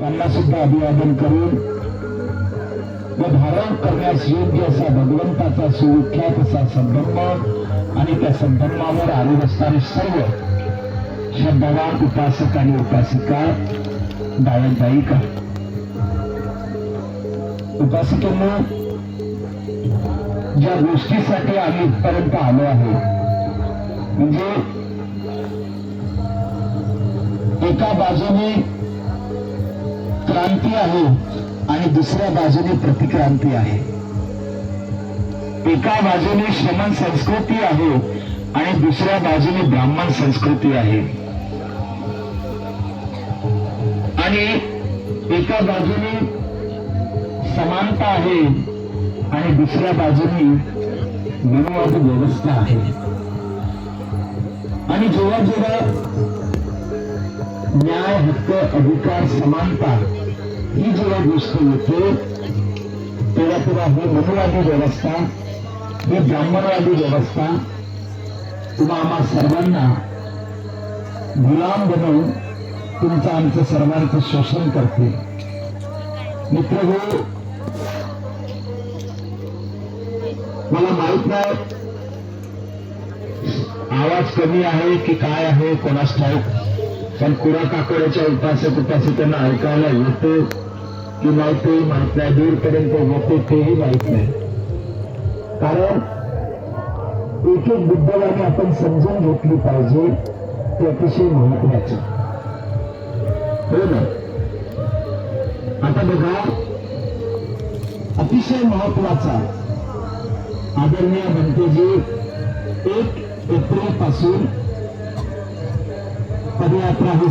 त्यांना सुद्धा अभिवादन करून व धारण करण्यास योग्य असा भगवंताचा सुविख्यात असा संभ्रम आणि त्या संभ्रमावर आरूढ असणारे सर्व श्रद्धावान उपासक आणि उपासिका गायक का उपासिकेंना ज्या गोष्टीसाठी आम्ही इथपर्यंत आलो आहे म्हणजे एका बाजूने क्रांती आहे आणि दुसऱ्या बाजूने प्रतिक्रांती आहे. एका बाजूने श्रमण संस्कृती आहे आणि दुसऱ्या बाजूने ब्राह्मण संस्कृती आहे. आणि एका बाजूने समानता आहे आणि दुसऱ्या बाजूने मनुवाद व्यवस्था आहे. आणि जेव्हा जेव्हा न्याय हक्क अधिकार समानता ही जेव्हा गोष्ट येते तेव्हा तेव्हा ही मनुवादी व्यवस्था ही ब्राह्मणवादी व्यवस्था तुम्हा आम्हा सर्वांना गुलाम बनवून तुमचं आमचं सर्वांचं शोषण करते मित्र हो मला माहीत नाही आवाज कमी आहे की काय आहे कोणास ठाऊक पण कुडा काकड्याच्या उपासक त्यांना ऐकायला येते की नाही तेही माहीत नाही. दूरपर्यंत होते तेही माहीत नाही. कारण एक एक बुद्धवाने आपण समजून घेतली पाहिजे ते अतिशय महत्वाचं हो ना? आता बघा अतिशय महत्त्वाचा आदरणीय बनतेजी एक एप्रिलपासून é para receber.